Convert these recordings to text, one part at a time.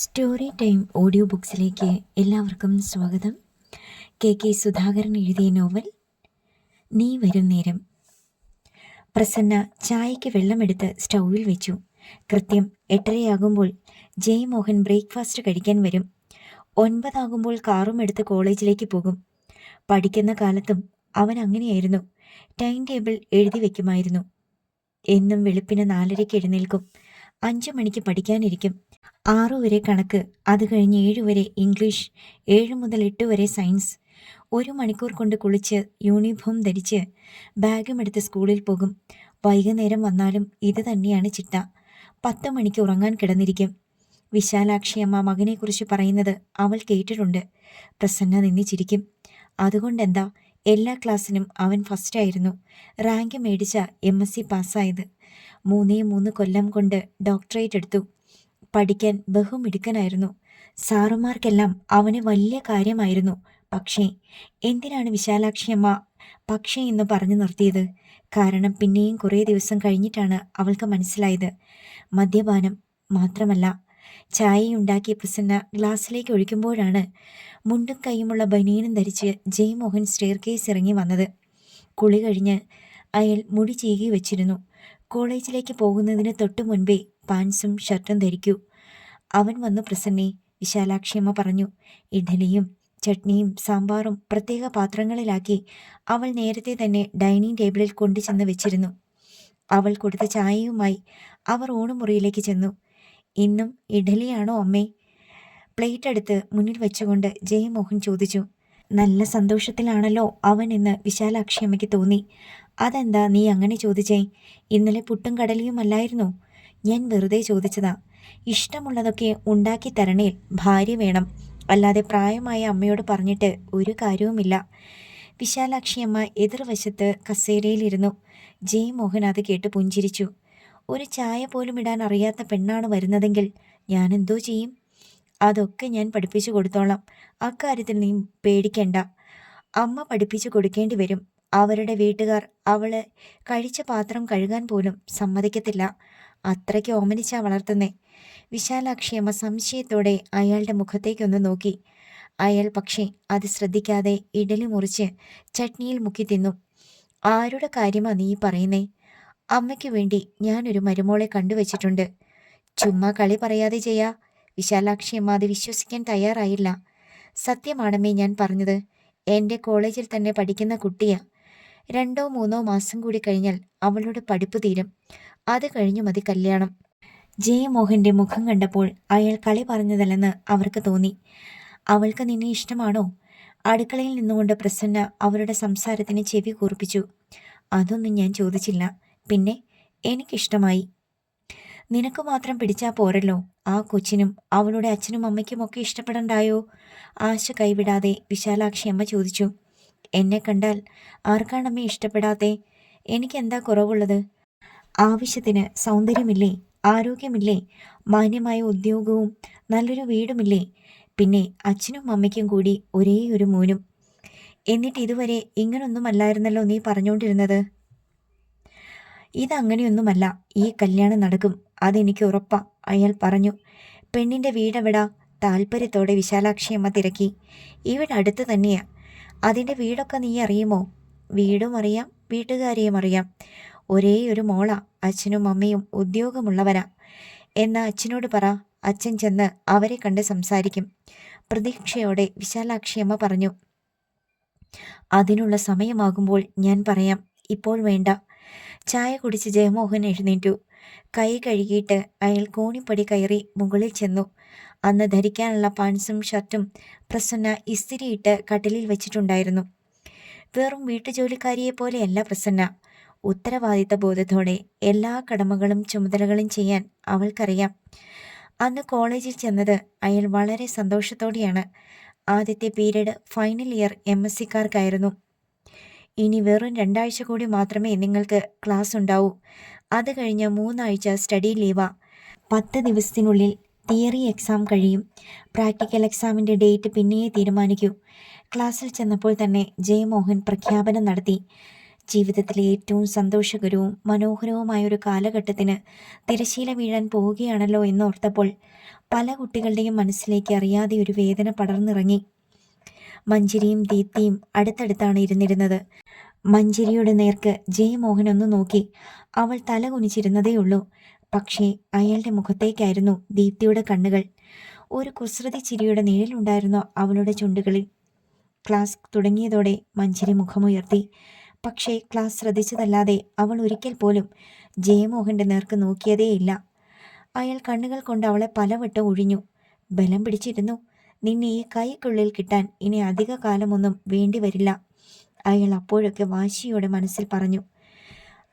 Story time audio ബുക്സിലേക്ക് എല്ലാവർക്കും സ്വാഗതം. K K Sudhakaran എഴുതിയ നോവൽ നീ വരും നേരം. പ്രസന്ന ചായയ്ക്ക് വെള്ളമെടുത്ത് സ്റ്റൗവിൽ വെച്ചു. കൃത്യം എട്ടരയാകുമ്പോൾ ജയമോഹൻ ബ്രേക്ക്ഫാസ്റ്റ് കഴിക്കാൻ വരും. ഒൻപതാകുമ്പോൾ കാറും എടുത്ത് കോളേജിലേക്ക് പോകും. പഠിക്കുന്ന കാലത്തും അവൻ അങ്ങനെയായിരുന്നു. ടൈം ടേബിൾ എഴുതി വെക്കുമായിരുന്നു. എന്നും വെളുപ്പിന് നാലരയ്ക്ക് എഴുന്നേൽക്കും. അഞ്ചു മണിക്ക് പഠിക്കാനിരിക്കും. ആറു വരെ കണക്ക്. അത് കഴിഞ്ഞ് ഏഴു വരെ ഇംഗ്ലീഷ്. ഏഴ് മുതൽ എട്ട് വരെ സയൻസ്. ഒരു മണിക്കൂർ കൊണ്ട് കുളിച്ച് യൂണിഫോം ധരിച്ച് ബാഗും എടുത്ത് സ്കൂളിൽ പോകും. വൈകുന്നേരം വന്നാലും ഇത് തന്നെയാണ് ചിട്ട. പത്ത് മണിക്ക് ഉറങ്ങാൻ കിടന്നിരിക്കും. വിശാലാക്ഷി അമ്മ മകനെക്കുറിച്ച് പറയുന്നത് അവൾ കേട്ടിട്ടുണ്ട്. പ്രസന്ന നിന്നിച്ചിരിക്കും അതുകൊണ്ടെന്താ? എല്ലാ ക്ലാസ്സിനും അവൻ ഫസ്റ്റായിരുന്നു. റാങ്ക് മേടിച്ച എം എസ് സി പാസ്സായത്. മൂന്നേ മൂന്ന് കൊല്ലം കൊണ്ട് ഡോക്ടറേറ്റ് എടുത്തു. പഠിക്കാൻ ബഹുമിടുക്കനായിരുന്നു. സാറുമാർക്കെല്ലാം അവന് വലിയ കാര്യമായിരുന്നു. പക്ഷേ എന്തിനാണ് വിശാലാക്ഷിയമ്മ പക്ഷേ എന്ന് പറഞ്ഞു നിർത്തിയത്? കാരണം പിന്നെയും കുറേ ദിവസം കഴിഞ്ഞിട്ടാണ് അവൾക്ക് മനസ്സിലായത്. മദ്യപാനം മാത്രമല്ല ചായയുണ്ടാക്കിയ പ്രസന്ന ഗ്ലാസ്സിലേക്ക് ഒഴിക്കുമ്പോഴാണ് മുണ്ടും കൈയുമുള്ള ബനിയനും ധരിച്ച് ജയ്മോഹൻ സ്റ്റെയർ കേസ് ഇറങ്ങി വന്നത്. കുളി കഴിഞ്ഞ് അയാൾ മുടി ചീകി വെച്ചിരുന്നു. കോളേജിലേക്ക് പോകുന്നതിന് തൊട്ടു മുൻപേ പാൻസും ഷർട്ടും ധരിക്കൂ. അവൻ വന്നു പ്രസന്നെ വിശാലാക്ഷിയമ്മ പറഞ്ഞു ഇഡലിയും ചട്നിയും സാമ്പാറും പ്രത്യേക പാത്രങ്ങളിലാക്കി അവൾ നേരത്തെ തന്നെ ഡൈനിങ് ടേബിളിൽ കൊണ്ടുചെന്ന് വെച്ചിരുന്നു. അവൾ കൊടുത്ത ചായയുമായി അവർ ഊണുമുറിയിലേക്ക് ചെന്നു. ഇന്നും ഇഡലിയാണോ അമ്മേ? പ്ലേറ്റ് എടുത്ത് മുന്നിൽ വെച്ചുകൊണ്ട് ജയമോഹൻ ചോദിച്ചു. നല്ല സന്തോഷത്തിലാണല്ലോ അവൻ എന്ന് വിശാലാക്ഷി അമ്മയ്ക്ക് തോന്നി. അതെന്താ നീ അങ്ങനെ ചോദിച്ചേ? ഇന്നലെ പുട്ടും കടലിയുമല്ലായിരുന്നു ഞാൻ വെറുതെ ചോദിച്ചതാ. ഇഷ്ടമുള്ളതൊക്കെ ഉണ്ടാക്കി തരണേൽ ഭാര്യ വേണം. അല്ലാതെ പ്രായമായ അമ്മയോട് പറഞ്ഞിട്ട് ഒരു കാര്യവുമില്ല. വിശാലാക്ഷിയമ്മ എതിർവശത്ത് കസേരയിലിരുന്നു. ജയ് മോഹൻ അത് കേട്ട് പുഞ്ചിരിച്ചു. ഒരു ചായ പോലും ഇടാൻ അറിയാത്ത പെണ്ണാണ് വരുന്നതെങ്കിൽ ഞാൻ എന്തോ ചെയ്യും? അതൊക്കെ ഞാൻ പഠിപ്പിച്ചു കൊടുത്തോളാം. അക്കാര്യത്തിൽ നീ പേടിക്കണ്ട. അമ്മ പഠിപ്പിച്ചു കൊടുക്കേണ്ടി വരും. അവരുടെ വീട്ടുകാർ അവൾ കഴിച്ച പാത്രം കഴുകാൻ പോലും സമ്മതിക്കത്തില്ല. അത്രയ്ക്ക് ഓമനിച്ചാ വളർത്തുന്നേ. വിശാലാക്ഷി അമ്മ സംശയത്തോടെ അയാളുടെ മുഖത്തേക്കൊന്ന് നോക്കി. അയാൾ പക്ഷേ അത് ശ്രദ്ധിക്കാതെ ഇഡലി മുറിച്ച് ചട്നിയിൽ മുക്കി തിന്നു. ആരുടെ കാര്യമാ നീ പറയുന്നേ? അമ്മയ്ക്ക് വേണ്ടി ഞാനൊരു മരുമോളെ കണ്ടുവച്ചിട്ടുണ്ട്. ചുമ്മാ കളി പറയാതെ ചെയ്യാ. വിശാലാക്ഷി അമ്മ അത് വിശ്വസിക്കാൻ തയ്യാറായില്ല. സത്യമാണമ്മേ ഞാൻ പറഞ്ഞത്. എന്റെ കോളേജിൽ തന്നെ പഠിക്കുന്ന കുട്ടിയാ. രണ്ടോ മൂന്നോ മാസം കൂടി കഴിഞ്ഞാൽ അവളുടെ പഠിപ്പ് തീരും. അത് കഴിഞ്ഞു മതി കല്യാണം. ജയമോഹന്റെ മുഖം കണ്ടപ്പോൾ അയാൾ കളി പറഞ്ഞതല്ലെന്ന് അവർക്ക് തോന്നി. അവൾക്ക് നിന്നെ ഇഷ്ടമാണോ? അടുക്കളയിൽ നിന്നുകൊണ്ട് പ്രസന്ന അവരുടെ സംസാരത്തിന് ചെവി കൂർപ്പിച്ചു. അതൊന്നും ഞാൻ ചോദിച്ചില്ല. പിന്നെ എനിക്കിഷ്ടമായി. നിനക്ക് മാത്രം പിടിച്ചാൽ പോരല്ലോ. ആ കൊച്ചിനും അവളുടെ അച്ഛനും അമ്മയ്ക്കുമൊക്കെ ഇഷ്ടപ്പെടണ്ടായോ? ആശ കൈവിടാതെ വിശാലാക്ഷി അമ്മ ചോദിച്ചു. എന്നെ കണ്ടാൽ ആർക്കാണമ്മ ഇഷ്ടപ്പെടാത്തെ? എനിക്കെന്താ കുറവുള്ളത്? ആവശ്യത്തിന് സൗന്ദര്യമില്ലേ? ആരോഗ്യമില്ലേ? മാന്യമായ ഉദ്യോഗവും നല്ലൊരു വീടുമില്ലേ? പിന്നെ അച്ഛനും അമ്മയ്ക്കും കൂടി ഒരേ ഒരു മോനും. എന്നിട്ട് ഇതുവരെ ഇങ്ങനൊന്നും അല്ലായിരുന്നല്ലോ നീ പറഞ്ഞുകൊണ്ടിരുന്നത് ഇതങ്ങനെയൊന്നുമല്ല. ഈ കല്യാണം നടക്കും. അതെനിക്ക് ഉറപ്പാ അയാൾ പറഞ്ഞു. പെണ്ണിന്റെ വീടെവിടാ? താല്പര്യത്തോടെ വിശാലാക്ഷിയമ്മ തിരക്കി. ഇവിടെ അടുത്ത് തന്നെയാ. അതിന്റെ വീടൊക്കെ നീ അറിയുമോ? വീടും അറിയാം. വീട്ടുകാരെയും അറിയാം. ഒരേ ഒരു മോള. അച്ഛനും അമ്മയും ഉദ്യോഗമുള്ളവരാ. എന്ന അച്ഛനോട് പറ. അച്ഛൻ ചെന്ന് അവരെ കണ്ട് സംസാരിക്കും. പ്രതീക്ഷയോടെ വിശാലാക്ഷിയമ്മ പറഞ്ഞു. അതിനുള്ള സമയമാകുമ്പോൾ ഞാൻ പറയാം. ഇപ്പോൾ വേണ്ട. ചായ കുടിച്ച് ജയമോഹൻ എഴുന്നേറ്റു. കൈ കഴുകിയിട്ട് അയാൾ കോണിപ്പടി കയറി മുകളിൽ ചെന്നു. അന്ന് ധരിക്കാനുള്ള പാൻസും ഷർട്ടും പ്രസന്ന ഇസ്തിരിയിട്ട് കട്ടിലിൽ വെച്ചിട്ടുണ്ടായിരുന്നു. വെറും വീട്ടുജോലിക്കാരിയെ പോലെയല്ല പ്രസന്ന. ഉത്തരവാദിത്ത ബോധത്തോടെ എല്ലാ കടമകളും ചുമതലകളും ചെയ്യാൻ അവൾക്കറിയാം. അന്ന് കോളേജിൽ ചെന്നത് അയാൾ വളരെ സന്തോഷത്തോടെയാണ്. ആദ്യത്തെ period final year M S സിക്കാർക്കായിരുന്നു. ഇനി വെറും രണ്ടാഴ്ച കൂടി മാത്രമേ നിങ്ങൾക്ക് ക്ലാസ് ഉണ്ടാവൂ. അത് കഴിഞ്ഞ് മൂന്നാഴ്ച സ്റ്റഡി ലീവാ. പത്ത് ദിവസത്തിനുള്ളിൽ തിയറി എക്സാം കഴിയും. പ്രാക്ടിക്കൽ എക്സാമിന്റെ ഡേറ്റ് പിന്നെയേ തീരുമാനിക്കൂ. ക്ലാസ്സിൽ ചെന്നപ്പോൾ തന്നെ ജയമോഹൻ പ്രഖ്യാപനം നടത്തി. ജീവിതത്തിലെ ഏറ്റവും സന്തോഷകരവും മനോഹരവുമായ ഒരു കാലഘട്ടത്തിന് തിരശീല വീഴാൻ പോവുകയാണല്ലോ എന്നോർത്തപ്പോൾ പല കുട്ടികളുടെയും മനസ്സിലേക്ക് അറിയാതെ ഒരു വേദന പടർന്നിറങ്ങി. മഞ്ജരിയും ദീപ്തിയും അടുത്തടുത്താണ് ഇരുന്നിരുന്നത്. മഞ്ജരിയുടെ നേർക്ക് ജയമോഹൻ ഒന്ന് നോക്കി. അവൾ തല കുനിച്ചിരുന്നതേയുള്ളൂ പക്ഷേ അയാളുടെ മുഖത്തേക്കായിരുന്നു ദീപ്തിയുടെ കണ്ണുകൾ. ഒരു കുസൃതി ചിരിയുടെ നിഴലുണ്ടായിരുന്നു അവളുടെ ചുണ്ടുകളിൽ. ക്ലാസ് തുടങ്ങിയതോടെ മഞ്ജരി മുഖമുയർത്തി. പക്ഷേ ക്ലാസ് ശ്രദ്ധിച്ചതല്ലാതെ അവൾ ഒരിക്കൽ പോലും ജയമോഹന്റെ നേർക്ക് നോക്കിയതേയില്ല. അയാൾ കണ്ണുകൾ കൊണ്ട് അവളെ പലവട്ടം ഒഴിഞ്ഞു. ബലം പിടിച്ചിരുന്നു. നിന്നെ ഈ കൈക്കുള്ളിൽ കിട്ടാൻ ഇനി അധിക കാലമൊന്നും വേണ്ടി വരില്ല. അയാൾ അപ്പോഴൊക്കെ വാശിയോടെ മനസ്സിൽ പറഞ്ഞു.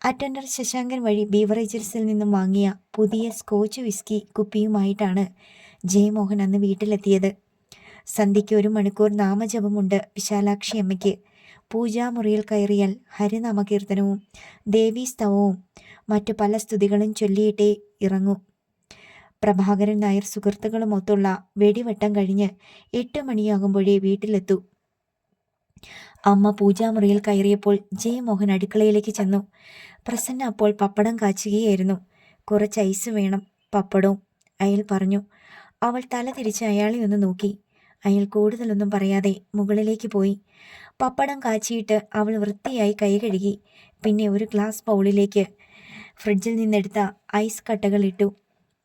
അറ്റൻഡർ ശശാങ്കൻ വഴി ബീവറേജസിൽ നിന്നും വാങ്ങിയ പുതിയ സ്കോച്ച് വിസ്കി കുപ്പിയുമായിട്ടാണ് ജയമോഹൻ അന്ന് വീട്ടിലെത്തിയത്. സന്ധ്യയ്ക്ക് ഒരു മണിക്കൂർ നാമജപമുണ്ട് വിശാലാക്ഷി അമ്മയ്ക്ക്. പൂജാമുറിയിൽ കയറിയാൽ ഹരിനാമകീർത്തനവും ദേവീസ്തവവും മറ്റു പല സ്തുതികളും ചൊല്ലിയിട്ടേ ഇറങ്ങൂ. പ്രഭാകരൻ നായർ സുഹൃത്തുക്കളുമൊത്തുള്ള വെടിവട്ടം കഴിഞ്ഞ് എട്ട് മണിയാകുമ്പോഴേ വീട്ടിലെത്തു. അമ്മ പൂജാമുറിയിൽ കയറിയപ്പോൾ ജയമോഹൻ അടുക്കളയിലേക്ക് ചെന്നു. പ്രസന്ന അപ്പോൾ പപ്പടം കാച്ചുകയായിരുന്നു. കുറച്ച് ഐസ് വേണം പപ്പടവും. അയാൾ പറഞ്ഞു അവൾ തല തിരിച്ച് അയാളെ ഒന്ന് നോക്കി. അയാൾ കൂടുതലൊന്നും പറയാതെ മുകളിലേക്ക് പോയി. പപ്പടം കാച്ചിയിട്ട് അവൾ വൃത്തിയായി കൈ കഴുകി. പിന്നെ ഒരു ഗ്ലാസ് പൗളിലേക്ക് ഫ്രിഡ്ജിൽ നിന്നെടുത്ത ഐസ് കട്ടകൾ ഇട്ടു.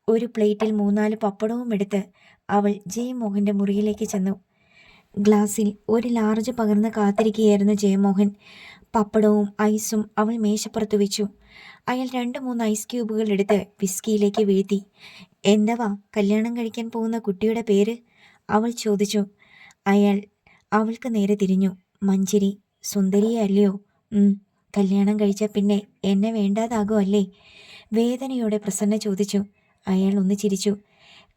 ഒരു പ്ലേറ്റിൽ മൂന്നാൽ പപ്പടവും എടുത്ത് അവൾ ജയമോഹന്റെ മുറിയിലേക്ക് ചെന്നു. ഗ്ലാസിൽ ഒരു ലാർജ് പകർന്ന് കാത്തിരിക്കുകയായിരുന്നു ജയമോഹൻ. പപ്പടവും ഐസും അവൾ മേശപ്പുറത്ത് വെച്ചു. അയാൾ രണ്ട് മൂന്ന് ഐസ് ക്യൂബുകൾ എടുത്ത് വിസ്കിയിലേക്ക് വീഴ്ത്തി. എന്തവാ കല്യാണം കഴിക്കാൻ പോകുന്ന കുട്ടിയുടെ പേര്? അവൾ ചോദിച്ചു. അയാൾ അവൾക്ക് നേരെ തിരിഞ്ഞു. മഞ്ചരി സുന്ദരിയല്ലയോ? കല്യാണം കഴിച്ച പിന്നെ എന്നെ വേണ്ടാതാകുമല്ലേ വേദനയോടെ പ്രസന്ന ചോദിച്ചു. അയാൾ ഒന്ന് ചിരിച്ചു.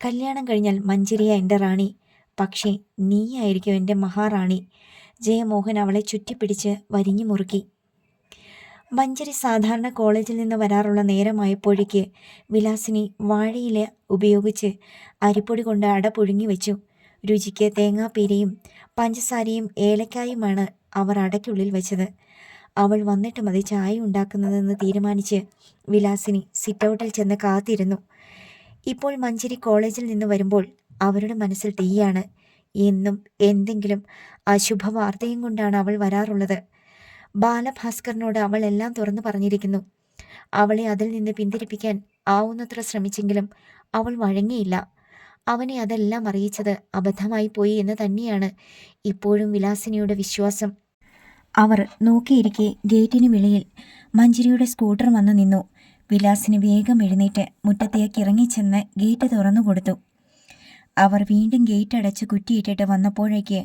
കല്യാണം കഴിഞ്ഞാൽ മഞ്ചരിയ എന്റെ റാണി. പക്ഷേ നീയായിരിക്കും എന്റെ മഹാറാണി. ജയമോഹൻ അവളെ ചുറ്റിപ്പിടിച്ച് വരിഞ്ഞു മുറുക്കി. മഞ്ചരി സാധാരണ കോളേജിൽ നിന്ന് വരാറുള്ള നേരമായപ്പോഴേക്ക് വിലാസിനി വാഴയില ഉപയോഗിച്ച് അരിപ്പൊടി കൊണ്ട് അട പുഴുങ്ങി വെച്ചു. രുചിക്ക് തേങ്ങാപ്പീരയും പഞ്ചസാരയും ഏലക്കായുമാണ് അവർ അടയ്ക്കുള്ളിൽ വെച്ചത്. അവൾ വന്നിട്ട് മതി ചായ ഉണ്ടാക്കുന്നതെന്ന് തീരുമാനിച്ച് വിലാസിനി സിറ്റൗട്ടിൽ ചെന്ന് കാത്തിരുന്നു. ഇപ്പോൾ മഞ്ചേരി കോളേജിൽ നിന്ന് വരുമ്പോൾ അവരുടെ മനസ്സിൽ തീയാണ്. എന്നും എന്തെങ്കിലും അശുഭ വാർത്തയും കൊണ്ടാണ് അവൾ വരാറുള്ളത്. ബാലഭാസ്കറിനോട് അവൾ എല്ലാം തുറന്നു പറഞ്ഞിരിക്കുന്നു. അവളെ അതിൽ നിന്ന് പിന്തിരിപ്പിക്കാൻ ആവുന്നത്ര ശ്രമിച്ചെങ്കിലും അവൾ വഴങ്ങിയില്ല. അവനെ അതെല്ലാം അറിയിച്ചത് അബദ്ധമായി പോയി എന്ന് തന്നെയാണ് ഇപ്പോഴും വിലാസിനിയുടെ വിശ്വാസം. അവർ നോക്കിയിരിക്കെ ഗേറ്റിന് വെളിയിൽ മഞ്ജരിയുടെ സ്കൂട്ടർ വന്നു നിന്നു. വിലാസിന് വേഗം എഴുന്നേറ്റ് മുറ്റത്തേക്ക് ഇറങ്ങിച്ചെന്ന് ഗേറ്റ് തുറന്നു കൊടുത്തു. അവർ വീണ്ടും ഗേറ്റ് അടച്ച് കുറ്റിയിട്ടിട്ട് വന്നപ്പോഴേക്ക്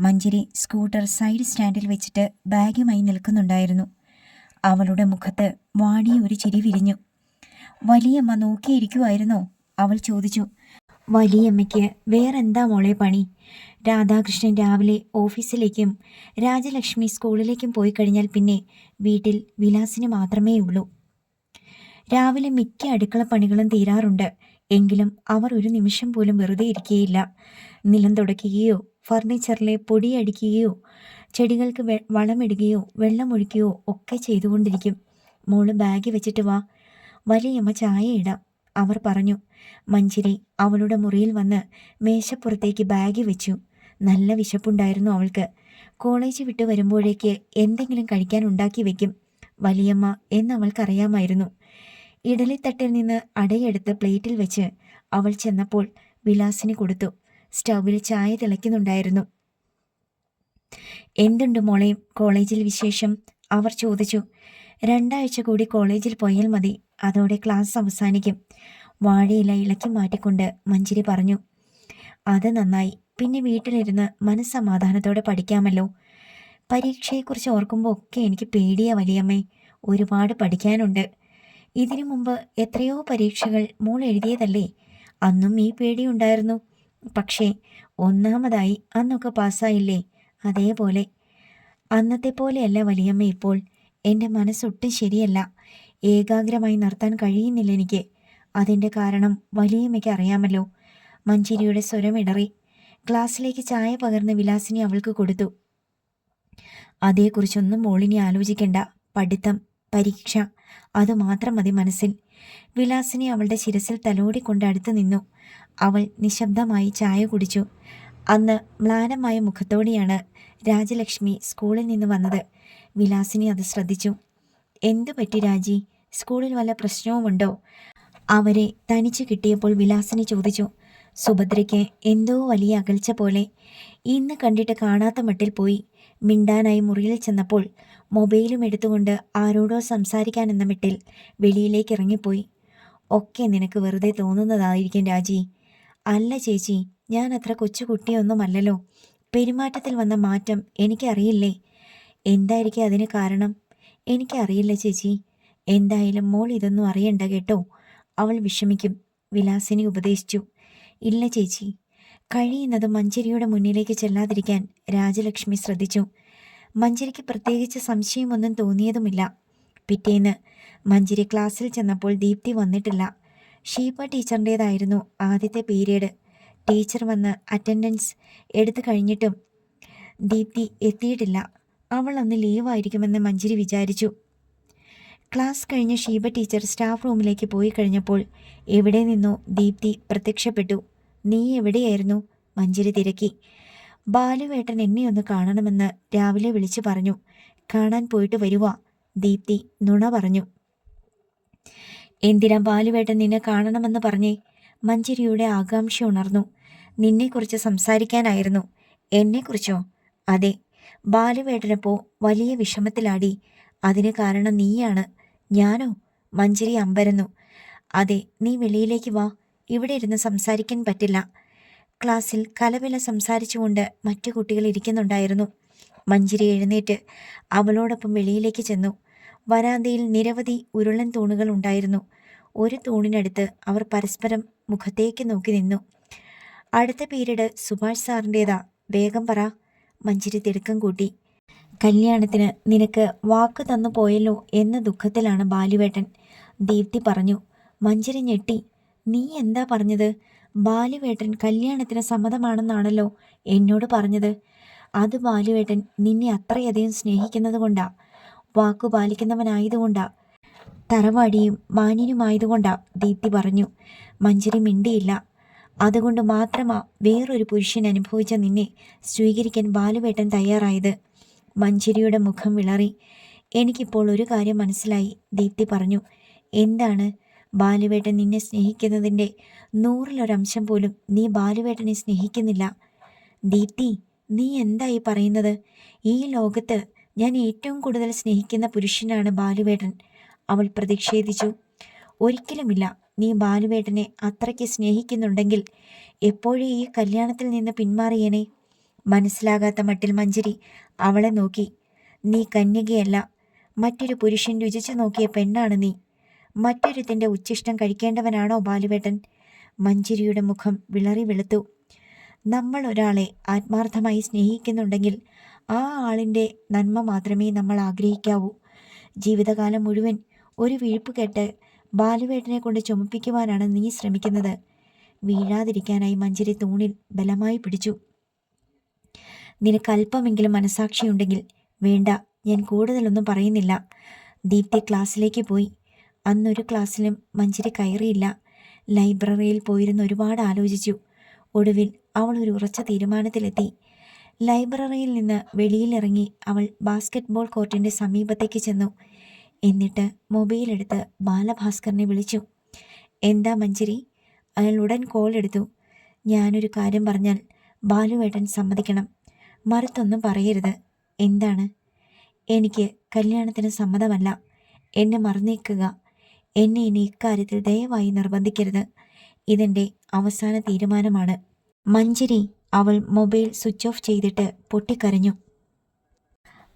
മഞ്ജരി സ്കൂട്ടർ സൈഡ് സ്റ്റാൻഡിൽ വെച്ചിട്ട് ബാഗുമായി നിൽക്കുന്നുണ്ടായിരുന്നു. അവളുടെ മുഖത്ത് വാടിയ ഒരു ചിരി വിരിഞ്ഞു. വലിയമ്മ നോക്കിയിരിക്കുമായിരുന്നോ അവൾ ചോദിച്ചു. വലിയമ്മയ്ക്ക് വേറെന്താ മോളെ പണി? രാധാകൃഷ്ണൻ രാവിലെ ഓഫീസിലേക്കും രാജലക്ഷ്മി സ്കൂളിലേക്കും പോയി കഴിഞ്ഞാൽ പിന്നെ വീട്ടിൽ വിലാസിന് മാത്രമേ ഉള്ളൂ രാവിലെ മിക്ക അടുക്കള പണികളും തീരാറുണ്ട്. എങ്കിലും അവർ ഒരു നിമിഷം പോലും വെറുതെ ഇരിക്കുകയില്ല. നിലം തുടയ്ക്കുകയോ ഫർണിച്ചറിലെ പൊടിയടിക്കുകയോ ചെടികൾക്ക് വെ വളമിടുകയോ വെള്ളമൊഴിക്കുകയോ ഒക്കെ ചെയ്തുകൊണ്ടിരിക്കും. മോൾ ബാഗ് വെച്ചിട്ട് വാ. വലിയമ്മ ചായ ഇടാം. അവർ പറഞ്ഞു മഞ്ചിരി അവളുടെ മുറിയിൽ വന്ന് മേശപ്പുറത്തേക്ക് ബാഗ് വെച്ചു. നല്ല വിശപ്പുണ്ടായിരുന്നു അവൾക്ക്. കോളേജ് വിട്ട് വരുമ്പോഴേക്ക് എന്തെങ്കിലും കഴിക്കാൻ ഉണ്ടാക്കി വെക്കും. വലിയമ്മ എന്നവൾക്കറിയാമായിരുന്നു. ഇഡലിത്തട്ടിൽ നിന്ന് അടയെടുത്ത് പ്ലേറ്റിൽ വെച്ച് അവൾ ചെന്നപ്പോൾ വിലാസിന് കൊടുത്തു. സ്റ്റൗവിൽ ചായ തിളയ്ക്കുന്നുണ്ടായിരുന്നു. എന്തുണ്ട് മോളെ? കോളേജിൽ വിശേഷം? അവർ ചോദിച്ചു. രണ്ടാഴ്ച കൂടി കോളേജിൽ പോയാൽ മതി. അതോടെ ക്ലാസ് അവസാനിക്കും. വാഴയില ഇളക്കി മാറ്റിക്കൊണ്ട് മഞ്ചരി പറഞ്ഞു. അത് നന്നായി. പിന്നെ വീട്ടിലിരുന്ന് മനസ്സമാധാനത്തോടെ പഠിക്കാമല്ലോ. പരീക്ഷയെക്കുറിച്ച് ഓർക്കുമ്പോൾ ഒക്കെ എനിക്ക് പേടിയ വലിയമ്മേ. ഒരുപാട് പഠിക്കാനുണ്ട്. ഇതിനു മുമ്പ് എത്രയോ പരീക്ഷകൾ മോൾ എഴുതിയതല്ലേ? അന്നും ഈ പേടിയുണ്ടായിരുന്നു പക്ഷേ ഒന്നാമതായി അന്നൊക്കെ പാസ്സായില്ലേ? അതേപോലെ. അന്നത്തെ പോലെയല്ല വലിയമ്മ ഇപ്പോൾ. എന്റെ മനസ്സൊട്ടും ശരിയല്ല. ഏകാഗ്രമായി നിർത്താൻ കഴിയുന്നില്ല എനിക്ക്. അതിന്റെ കാരണം വലിയമ്മയ്ക്ക് അറിയാമല്ലോ. മഞ്ചേരിയുടെ സ്വരം ഇടറി. ക്ലാസ്സിലേക്ക് ചായ പകർന്ന് വിലാസിനി അവൾക്ക് കൊടുത്തു. അതേക്കുറിച്ചൊന്നും മോളിനി ആലോചിക്കണ്ട. പഠിത്തം പരീക്ഷ അതുമാത്രം മതി മനസ്സിൽ വിലാസിനി അവളുടെ ശിരസിൽ തലോടിക്കൊണ്ട് അടുത്തു നിന്നു. അവൾ നിശബ്ദമായി ചായ കുടിച്ചു. അന്ന് മ്ലാനമായ മുഖത്തോടെയാണ് രാജലക്ഷ്മി സ്കൂളിൽ നിന്ന് വന്നത്. വിലാസിനി അത് ശ്രദ്ധിച്ചു. എന്തു പറ്റി രാജി? സ്കൂളിൽ വല്ല പ്രശ്നവുമുണ്ടോ? അവരെ തനിച്ചു കിട്ടിയപ്പോൾ വിലാസിനി ചോദിച്ചു. സുഭദ്രയ്ക്ക് എന്തോ വലിയ അകൽച്ച പോലെ. ഇന്ന് കണ്ടിട്ട് കാണാത്ത മട്ടിൽ പോയി. മിണ്ടാനായി മുറിയിൽ ചെന്നപ്പോൾ മൊബൈലും എടുത്തുകൊണ്ട് ആരോടോ സംസാരിക്കാനെന്ന മിട്ടിൽ വെളിയിലേക്ക് ഇറങ്ങിപ്പോയി. ഒക്കെ നിനക്ക് വെറുതെ തോന്നുന്നതായിരിക്കും രാജി. അല്ല ചേച്ചി ഞാൻ അത്ര കൊച്ചുകുട്ടിയൊന്നുമല്ലോ പെരുമാറ്റത്തിൽ വന്ന മാറ്റം എനിക്കറിയില്ലേ? എന്തായിരിക്കും അതിന് കാരണം? എനിക്കറിയില്ല ചേച്ചി. എന്തായാലും മോൾ ഇതൊന്നും അറിയണ്ട കേട്ടോ. അവൾ വിഷമിക്കും. വിലാസിനി ഉപദേശിച്ചു. ഇല്ല ചേച്ചി. കഴിയുന്നത് മഞ്ചരിയുടെ മുന്നിലേക്ക് ചെല്ലാതിരിക്കാൻ രാജലക്ഷ്മി ശ്രദ്ധിച്ചു. മഞ്ചരിക്ക് പ്രത്യേകിച്ച് സംശയമൊന്നും തോന്നിയതുമില്ല. പിറ്റേന്ന് മഞ്ജരി ക്ലാസ്സിൽ ചെന്നപ്പോൾ ദീപ്തി വന്നിട്ടില്ല. ഷീപ്പ ടീച്ചറിന്റേതായിരുന്നു ആദ്യത്തെ പീരീഡ്. ടീച്ചർ വന്ന് അറ്റൻഡൻസ് എടുത്തു കഴിഞ്ഞിട്ടും ദീപ്തി എത്തിയിട്ടില്ല. അവൾ അന്ന് ലീവായിരിക്കുമെന്ന് മഞ്ജരി വിചാരിച്ചു. ക്ലാസ് കഴിഞ്ഞ് ഷീബ ടീച്ചർ സ്റ്റാഫ് റൂമിലേക്ക് പോയി കഴിഞ്ഞപ്പോൾ എവിടെ നിന്നോ ദീപ്തി പ്രത്യക്ഷപ്പെട്ടു. നീ എവിടെയായിരുന്നു? മഞ്ജരി തിരക്കി. ബാലുവേട്ടൻ എന്നെ ഒന്ന് കാണണമെന്ന് രാവിലെ വിളിച്ചു പറഞ്ഞു. കാണാൻ പോയിട്ട് വരുവാ ദീപ്തി നുണ പറഞ്ഞു. എന്തിനാ ബാലുവേട്ടൻ നിന്നെ കാണണമെന്ന് പറഞ്ഞേ? മഞ്ചരിയുടെ ആകാംക്ഷ ഉണർന്നു. നിന്നെക്കുറിച്ച് സംസാരിക്കാനായിരുന്നു. എന്നെക്കുറിച്ചോ? അതെ. ബാലുവേട്ടനപ്പോ വലിയ വിഷമത്തിലാടി. അതിന് കാരണം നീയാണ്. ഞാനോ? മഞ്ചരി അമ്പരന്നു. അതെ നീ വെളിയിലേക്ക് വാ. ഇവിടെ ഇരുന്ന് സംസാരിക്കാൻ പറ്റില്ല. ക്ലാസ്സിൽ കലവില സംസാരിച്ചുകൊണ്ട് മറ്റു കുട്ടികൾ ഇരിക്കുന്നുണ്ടായിരുന്നു. മഞ്ജിരി എഴുന്നേറ്റ് അവളോടൊപ്പം വെളിയിലേക്ക് ചെന്നു. വരാന്തയിൽ നിരവധി ഉരുളൻ തൂണുകൾ ഉണ്ടായിരുന്നു. ഒരു തൂണിനടുത്ത് അവർ പരസ്പരം മുഖത്തേക്ക് നോക്കി നിന്നു. അടുത്ത പീരീഡ് സുഭാഷ് സാറിന്റേതാ വേഗം പറ. മഞ്ജിരി തിടുക്കം കൂട്ടി. കല്യാണത്തിന് നിനക്ക് വാക്ക് തന്നു പോയല്ലോ എന്ന ദുഃഖത്തിലാണ് ബാലുവേട്ടൻ. ദീപ്തി പറഞ്ഞു മഞ്ജിരി ഞെട്ടി. നീ എന്താ പറഞ്ഞത്? ബാലുവേട്ടൻ കല്യാണത്തിന് സമ്മതമാണെന്നാണല്ലോ എന്നോട് പറഞ്ഞത്. അത് ബാലുവേട്ടൻ നിന്നെ അത്രയധികം സ്നേഹിക്കുന്നത് കൊണ്ടാ വാക്കു പാലിക്കുന്നവനായതുകൊണ്ടാ. തറവാടിയും മാന്യനുമായതുകൊണ്ടാ ദീപ്തി പറഞ്ഞു. മഞ്ജരി മിണ്ടിയില്ല. അതുകൊണ്ട് മാത്രമാ വേറൊരു പുരുഷൻ അനുഭവിച്ച നിന്നെ സ്വീകരിക്കാൻ ബാലുവേട്ടൻ തയ്യാറായത്. മഞ്ജരിയുടെ മുഖം വിളറി. എനിക്കിപ്പോൾ ഒരു കാര്യം മനസ്സിലായി ദീപ്തി പറഞ്ഞു. എന്താണ്? ബാലുവേട്ടൻ നിന്നെ സ്നേഹിക്കുന്നതിന്റെ നൂറിലൊരംശം പോലും നീ ബാലുവേട്ടനെ സ്നേഹിക്കുന്നില്ല. ദീപ്തി നീ എന്തായി പറയുന്നത്? ഈ ലോകത്ത് ഞാൻ ഏറ്റവും കൂടുതൽ സ്നേഹിക്കുന്ന പുരുഷനാണ് ബാലുവേട്ടൻ. അവൾ പ്രതിഷേധിച്ചു. ഒരിക്കലുമില്ല നീ ബാലുവേട്ടനെ അത്രയ്ക്ക് സ്നേഹിക്കുന്നുണ്ടെങ്കിൽ എപ്പോഴും ഈ കല്യാണത്തിൽ നിന്ന് പിന്മാറിയനെ? മനസ്സിലാകാത്ത മട്ടിൽ മഞ്ജരി അവളെ നോക്കി. നീ കന്യകയല്ല. മറ്റൊരു പുരുഷൻ രുചിച്ചു നോക്കിയ പെണ്ണാണ് നീ. മറ്റൊരുത്തിന്റെ ഉച്ചിഷ്ടം കഴിക്കേണ്ടവനാണോ ബാലുവേട്ടൻ? മഞ്ചിരിയുടെ മുഖം വിളറി വെളുത്തു. നമ്മൾ ഒരാളെ ആത്മാർത്ഥമായി സ്നേഹിക്കുന്നുണ്ടെങ്കിൽ ആ ആളിന്റെ നന്മ മാത്രമേ നമ്മൾ ആഗ്രഹിക്കാവൂ. ജീവിതകാലം മുഴുവൻ ഒരു വീഴ്പ്പ് കേട്ട് ബാലുവേട്ടനെ കൊണ്ട് ചുമപ്പിക്കുവാനാണ് നീ ശ്രമിക്കുന്നത്. വീഴാതിരിക്കാനായി മഞ്ചരി തൂണിൽ ബലമായി പിടിച്ചു. നിനക്ക് അല്പമെങ്കിലും മനസാക്ഷിയുണ്ടെങ്കിൽ വേണ്ട ഞാൻ കൂടുതലൊന്നും പറയുന്നില്ല. ദീപ്തി ക്ലാസ്സിലേക്ക് പോയി. അന്നൊരു ക്ലാസ്സിലും മഞ്ചരി കയറിയില്ല. ലൈബ്രറിയിൽ പോയിരുന്ന് ഒരുപാട് ആലോചിച്ചു. ഒടുവിൽ അവൾ ഒരു ഉറച്ച തീരുമാനത്തിലെത്തി. ലൈബ്രറിയിൽ നിന്ന് വെളിയിലിറങ്ങി അവൾ ബാസ്ക്കറ്റ് ബോൾ കോർട്ടിന്റെ സമീപത്തേക്ക് ചെന്നു. എന്നിട്ട് മൊബൈലെടുത്ത് ബാലഭാസ്കറിനെ വിളിച്ചു. എന്താ മഞ്ചരി? അയാൾ ഉടൻ കോൾ എടുത്തു. ഞാനൊരു കാര്യം പറഞ്ഞാൽ ബാലുവേട്ടൻ സമ്മതിക്കണം. മറുത്തൊന്നും പറയരുത്. എന്താണ്? എനിക്ക് കല്യാണത്തിന് സമ്മതമല്ല. എന്നെ മറന്നേക്കുക. എന്നെ ഇനി ഇക്കാര്യത്തിൽ ദയവായി നിർബന്ധിക്കരുത്. ഇതെന്റെ അവസാന തീരുമാനമാണ്. മഞ്ചരി അവൾ മൊബൈൽ സ്വിച്ച് ഓഫ് ചെയ്തിട്ട് പൊട്ടിക്കരഞ്ഞു.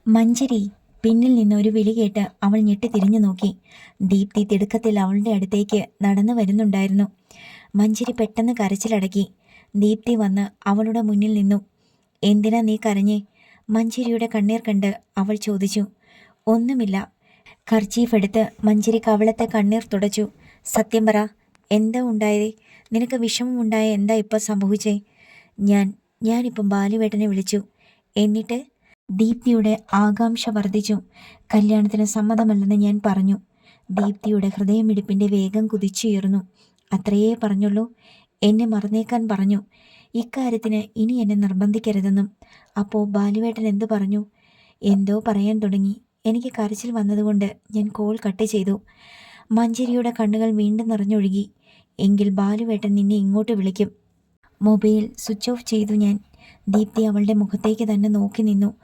മഞ്ചരി പിന്നിൽ നിന്ന് ഒരു വിളി കേട്ട് അവൾ ഞെട്ടി തിരിഞ്ഞു നോക്കി. ദീപ്തി തിടുക്കത്തിൽ അവളുടെ അടുത്തേക്ക് നടന്നു വരുന്നുണ്ടായിരുന്നു. മഞ്ചരി പെട്ടെന്ന് കരച്ചിലടക്കി. ദീപ്തി വന്ന് അവളുടെ മുന്നിൽ നിന്നു. എന്തിനാ നീ കരഞ്ഞേ? മഞ്ചരിയുടെ കണ്ണീർ കണ്ട് അവൾ ചോദിച്ചു. ഒന്നുമില്ല. കർച്ചീഫ് എടുത്ത് മഞ്ചരി കവളത്തെ കണ്ണീർ തുടച്ചു. സത്യം പറ എന്താ ഉണ്ടായത് നിനക്ക് വിഷമമുണ്ടായ എന്താ ഇപ്പോൾ സംഭവിച്ചേ? ഞാൻ ഞാനിപ്പം ബാലുവേട്ടനെ വിളിച്ചു. എന്നിട്ട് ദീപ്തിയുടെ ആകാംക്ഷ വർദ്ധിച്ചു. കല്യാണത്തിന് സമ്മതമല്ലെന്ന് ഞാൻ പറഞ്ഞു. ദീപ്തിയുടെ ഹൃദയമിടിപ്പിന്റെ വേഗം കുതിച്ചുയർന്നു അത്രയേ പറഞ്ഞുള്ളൂ. എന്നെ മറന്നേക്കാൻ പറഞ്ഞു. ഇക്കാര്യത്തിന് ഇനി എന്നെ നിർബന്ധിക്കരുതെന്നും. അപ്പോൾ ബാലുവേട്ടൻ എന്തു പറഞ്ഞു? എന്തോ പറയാൻ തുടങ്ങി. എനിക്ക് കരച്ചിൽ വന്നതുകൊണ്ട് ഞാൻ കോൾ കട്ട് ചെയ്തു. മഞ്ചേരിയുടെ കണ്ണുകൾ വീണ്ടും നിറഞ്ഞൊഴുകി. എങ്കിൽ ബാലുവേട്ടൻ നിന്നെ ഇങ്ങോട്ട് വിളിക്കും. മൊബൈൽ സ്വിച്ച് ഓഫ് ചെയ്തു ഞാൻ. ദീപ്തി അവളുടെ മുഖത്തേക്ക് തന്നെ നോക്കി നിന്നു.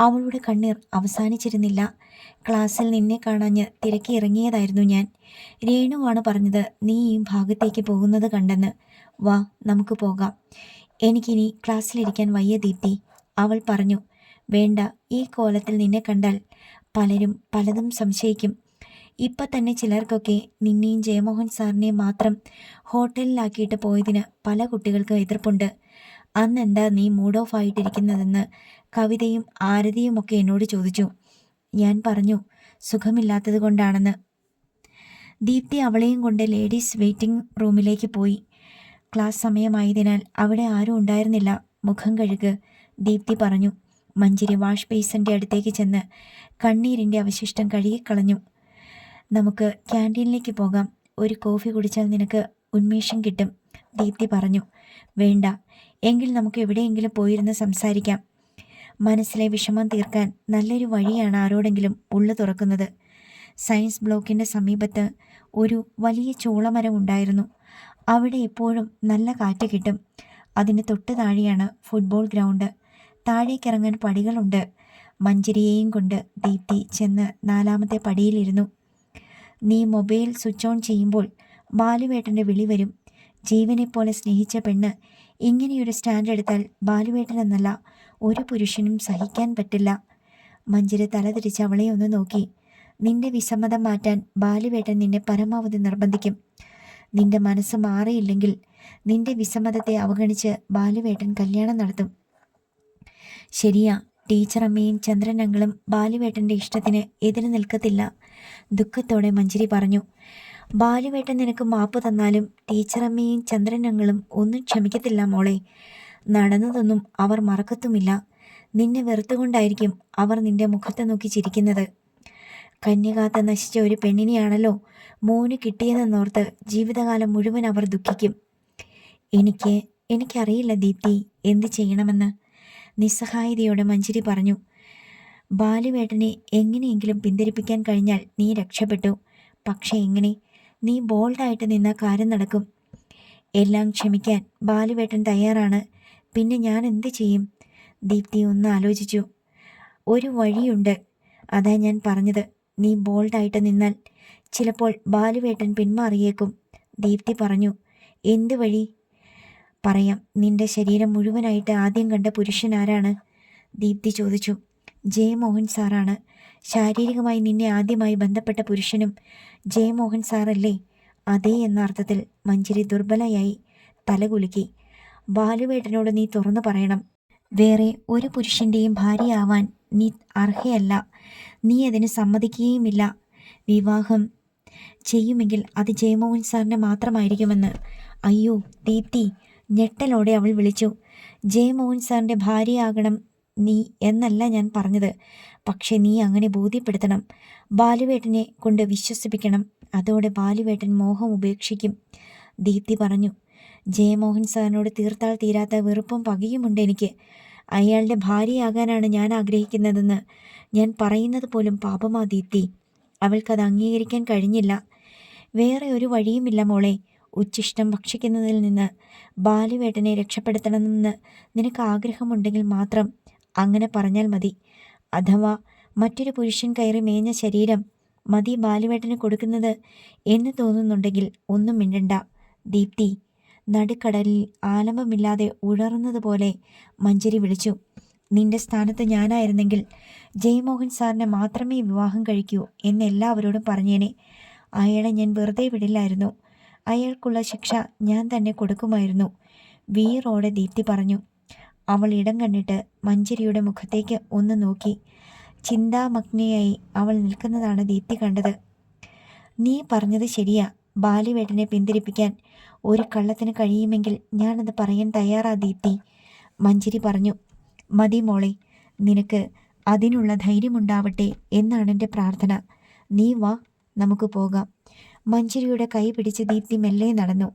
അവളുടെ കണ്ണീർ അവസാനിച്ചിരുന്നില്ല. ക്ലാസ്സിൽ നിന്നെ കാണാഞ്ഞ് തിരക്കി ഇറങ്ങിയതായിരുന്നു ഞാൻ. രേണുവാണ് പറഞ്ഞത് നീ ഈ ഭാഗത്തേക്ക് പോകുന്നത് കണ്ടെന്ന്. വാ നമുക്ക് പോകാം. എനിക്കിനി ക്ലാസ്സിലിരിക്കാൻ വയ്യ ദീപ്തി. അവൾ പറഞ്ഞു വേണ്ട ഈ കോലത്തിൽ നിന്നെ കണ്ടാൽ പലരും പലതും സംശയിക്കും. ഇപ്പം തന്നെ ചിലർക്കൊക്കെ നിന്നെയും ജയമോഹൻ സാറിനെയും മാത്രം ഹോട്ടലിലാക്കിയിട്ട് പോയതിന് പല കുട്ടികൾക്കും എതിർപ്പുണ്ട്. അന്നെന്താ നീ മൂഡ് ഓഫ് ആയിട്ടിരിക്കുന്നതെന്ന് കവിതയും ആരതിയും ഒക്കെ എന്നോട് ചോദിച്ചു. ഞാൻ പറഞ്ഞു സുഖമില്ലാത്തത് കൊണ്ടാണെന്ന്. ദീപ്തി അവളെയും കൊണ്ട് ലേഡീസ് വെയിറ്റിംഗ് റൂമിലേക്ക് പോയി. ക്ലാസ് സമയമായതിനാൽ അവിടെ ആരും ഉണ്ടായിരുന്നില്ല. മുഖം കഴുക് ദീപ്തി പറഞ്ഞു. മഞ്ചരി വാഷ് ബേസിന്റെ അടുത്തേക്ക് ചെന്ന് കണ്ണീരിന്റെ അവശിഷ്ടം കഴുകിക്കളഞ്ഞു. നമുക്ക് ക്യാന്റീനിലേക്ക് പോകാം. ഒരു കോഫി കുടിച്ചാൽ നിനക്ക് ഉന്മേഷം കിട്ടും ദീപ്തി പറഞ്ഞു. വേണ്ട. എങ്കിൽ നമുക്ക് എവിടെയെങ്കിലും പോയിരുന്ന് സംസാരിക്കാം. മനസ്സിലെ വിഷമം തീർക്കാൻ നല്ലൊരു വഴിയാണ് ആരോടെങ്കിലും ഉള്ളു തുറക്കുന്നത്. സയൻസ് ബ്ലോക്കിന്റെ സമീപത്ത് ഒരു വലിയ ചോളമരം ഉണ്ടായിരുന്നു. അവിടെ എപ്പോഴും നല്ല കാറ്റ് കിട്ടും. അതിന് തൊട്ട് താഴെയാണ് ഫുട്ബോൾ ഗ്രൗണ്ട്. താഴേക്കിറങ്ങാൻ പടികളുണ്ട്. മഞ്ചരിയെയും കൊണ്ട് ദീപ്തി ചെന്ന് നാലാമത്തെ പടിയിലിരുന്നു. നീ മൊബൈൽ സ്വിച്ച് ഓൺ ചെയ്യുമ്പോൾ ബാലുവേട്ടന്റെ വിളി വരും. ജീവനെപ്പോലെ സ്നേഹിച്ച പെണ്ണ് ഇങ്ങനെയൊരു സ്റ്റാൻഡ് എടുത്താൽ ബാലുവേട്ടൻ എന്നല്ല ഒരു പുരുഷനും സഹിക്കാൻ പറ്റില്ല. മഞ്ജരി തലതിരിച്ച് അവളെ ഒന്ന് നോക്കി. നിന്റെ വിസമ്മതം മാറ്റാൻ ബാലുവേട്ടൻ നിന്നെ പരമാവധി നിർബന്ധിക്കും. നിന്റെ മനസ്സ് മാറിയില്ലെങ്കിൽ നിന്റെ വിസമ്മതത്തെ അവഗണിച്ച് ബാലുവേട്ടൻ കല്യാണം നടത്തും. ശരിയാ. ടീച്ചറമ്മയും ചന്ദ്രനങ്ങളും ബാലുവേട്ടന്റെ ഇഷ്ടത്തിന് എതിര് നിൽക്കത്തില്ല. ദുഃഖത്തോടെ മഞ്ജരി പറഞ്ഞു ബാലുവേട്ടൻ നിനക്ക് മാപ്പ് തന്നാലും ടീച്ചറമ്മയും ചന്ദ്രനങ്ങളും ഒന്നും ക്ഷമിക്കത്തില്ല മോളെ. നടന്നതൊന്നും അവർ മറക്കത്തുമില്ല. നിന്നെ വെറുത്തുകൊണ്ടായിരിക്കും അവർ നിന്റെ മുഖത്തെ നോക്കി ചിരിക്കുന്നത്. കന്യകാത്ത നശിച്ച ഒരു പെണ്ണിനെയാണല്ലോ മോന് കിട്ടിയതെന്നോർത്ത് ജീവിതകാലം മുഴുവൻ അവർ ദുഃഖിക്കും. എനിക്ക് എനിക്കറിയില്ല ദീപ്തി എന്ത് ചെയ്യണമെന്ന്. നിസ്സഹായതയോടെ മഞ്ജരി പറഞ്ഞു ബാലുവേട്ടനെ എങ്ങനെയെങ്കിലും പിന്തിരിപ്പിക്കാൻ കഴിഞ്ഞാൽ നീ രക്ഷപ്പെട്ടു. പക്ഷേ എങ്ങനെ? നീ ബോൾഡായിട്ട് നിന്ന കാര്യം നടക്കും. എല്ലാം ക്ഷമിക്കാൻ ബാലുവേട്ടൻ തയ്യാറാണ്. പിന്നെ ഞാൻ എന്ത് ചെയ്യും? ദീപ്തി ഒന്ന് ആലോചിച്ചു. ഒരു വഴിയുണ്ട് അതാ ഞാൻ പറഞ്ഞത്. നീ ബോൾഡായിട്ട് നിന്നാൽ ചിലപ്പോൾ ബാലുവേട്ടൻ പിന്മാറിയേക്കും ദീപ്തി പറഞ്ഞു. എന്ത് വഴി? പറയാം നിന്റെ ശരീരം മുഴുവനായിട്ട് ആദ്യം കണ്ട പുരുഷൻ ആരാണ്? ദീപ്തി ചോദിച്ചു. ജയമോഹൻ സാറാണ്. ശാരീരികമായി നിന്നെ ആദ്യമായി ബന്ധപ്പെട്ട പുരുഷനും ജയമോഹൻ സാറല്ലേ? അതേ എന്ന അർത്ഥത്തിൽ മഞ്ജരി ദുർബലയായി തലകുലുക്കി. ബാലുവേട്ടനോട് നീ തുറന്നു പറയണം. വേറെ ഒരു പുരുഷന്റെയും ഭാര്യയാവാൻ നീ അർഹയല്ല. നീ അതിന് സമ്മതിക്കുകയുമില്ല. വിവാഹം ചെയ്യുമെങ്കിൽ അത് ജയമോഹൻ സാറിന് മാത്രമായിരിക്കുമെന്ന്. അയ്യോ ദീപ്തി ഞെട്ടലോടെ അവൾ വിളിച്ചു. ജയമോഹൻ സാറിന്റെ ഭാര്യയാകണം നീ എന്നല്ല ഞാൻ പറഞ്ഞത്. പക്ഷെ നീ അങ്ങനെ ബോധ്യപ്പെടുത്തണം. ബാലുവേട്ടനെ കൊണ്ട് വിശ്വസിപ്പിക്കണം. അതോടെ ബാലുവേട്ടൻ മോഹം ഉപേക്ഷിക്കും. ദീപ്തി പറഞ്ഞു. ജയമോഹൻ സാറിനോട് തീർത്താൽ തീരാത്ത വെറുപ്പും പകയുമുണ്ട് എനിക്ക്. അയാളുടെ ഭാര്യയാകാനാണ് ഞാൻ ആഗ്രഹിക്കുന്നതെന്ന് ഞാൻ പറയുന്നത് പോലും പാപമാ ദീപ്തി. അവൾക്കത് അംഗീകരിക്കാൻ കഴിഞ്ഞില്ല. വേറെ ഒരു വഴിയുമില്ല മോളെ. ഉച്ചിഷ്ടം ഭക്ഷിക്കുന്നതിൽ നിന്ന് ബാലുവേട്ടനെ രക്ഷപ്പെടുത്തണമെന്ന് നിനക്ക് ആഗ്രഹമുണ്ടെങ്കിൽ മാത്രം അങ്ങനെ പറഞ്ഞാൽ മതി. അഥവാ മറ്റൊരു പുരുഷൻ കയറി മേഞ്ഞ ശരീരം മതി ബാലുവേട്ടന് കൊടുക്കുന്നത് എന്ന് തോന്നുന്നുണ്ടെങ്കിൽ ഒന്നും മിണ്ടണ്ട. ദീപ്തി നടുക്കടലിൽ ആലംബമില്ലാതെ ഉഴറുന്നതുപോലെ മഞ്ജരി വിളിച്ചു. നിന്റെ സ്ഥാനത്ത് ഞാനായിരുന്നെങ്കിൽ ജയമോഹൻ സാറിനെ മാത്രമേ വിവാഹം കഴിക്കൂ എന്ന് എല്ലാവരോടും പറഞ്ഞേനെ. അയാളെ ഞാൻ വെറുതെ വിടില്ലായിരുന്നു. അയാൾക്കുള്ള ശിക്ഷ ഞാൻ തന്നെ കൊടുക്കുമായിരുന്നു. വീറോടെ ദീപ്തി പറഞ്ഞു. അവൾ ഇടം കണ്ടിട്ട് മഞ്ചരിയുടെ മുഖത്തേക്ക് ഒന്ന് നോക്കി. ചിന്താമഗ്നയായി അവൾ നിൽക്കുന്നതാണ് ദീപ്തി കണ്ടത്. നീ പറഞ്ഞത് ശരിയാ. ബാലിവേട്ടനെ പിന്തിരിപ്പിക്കാൻ ഒരു കള്ളത്തിന് കഴിയുമെങ്കിൽ ഞാനത് പറയാൻ തയ്യാറാ ദീപ്തി മഞ്ചരി പറഞ്ഞു. മതി മോളെ നിനക്ക് അതിനുള്ള ധൈര്യമുണ്ടാവട്ടെ എന്നാണ് എന്റെ പ്രാർത്ഥന. നീ വാ നമുക്ക് പോകാം. മഞ്ജരിയുടെ കൈ പിടിച്ച് ദീപ്തി മെല്ലെ നടന്നു.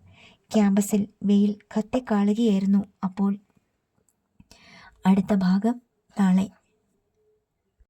ക്യാമ്പസിൽ വെയിൽ കത്തിക്കാളുകയായിരുന്നു അപ്പോൾ. അടുത്ത ഭാഗം നാളെ.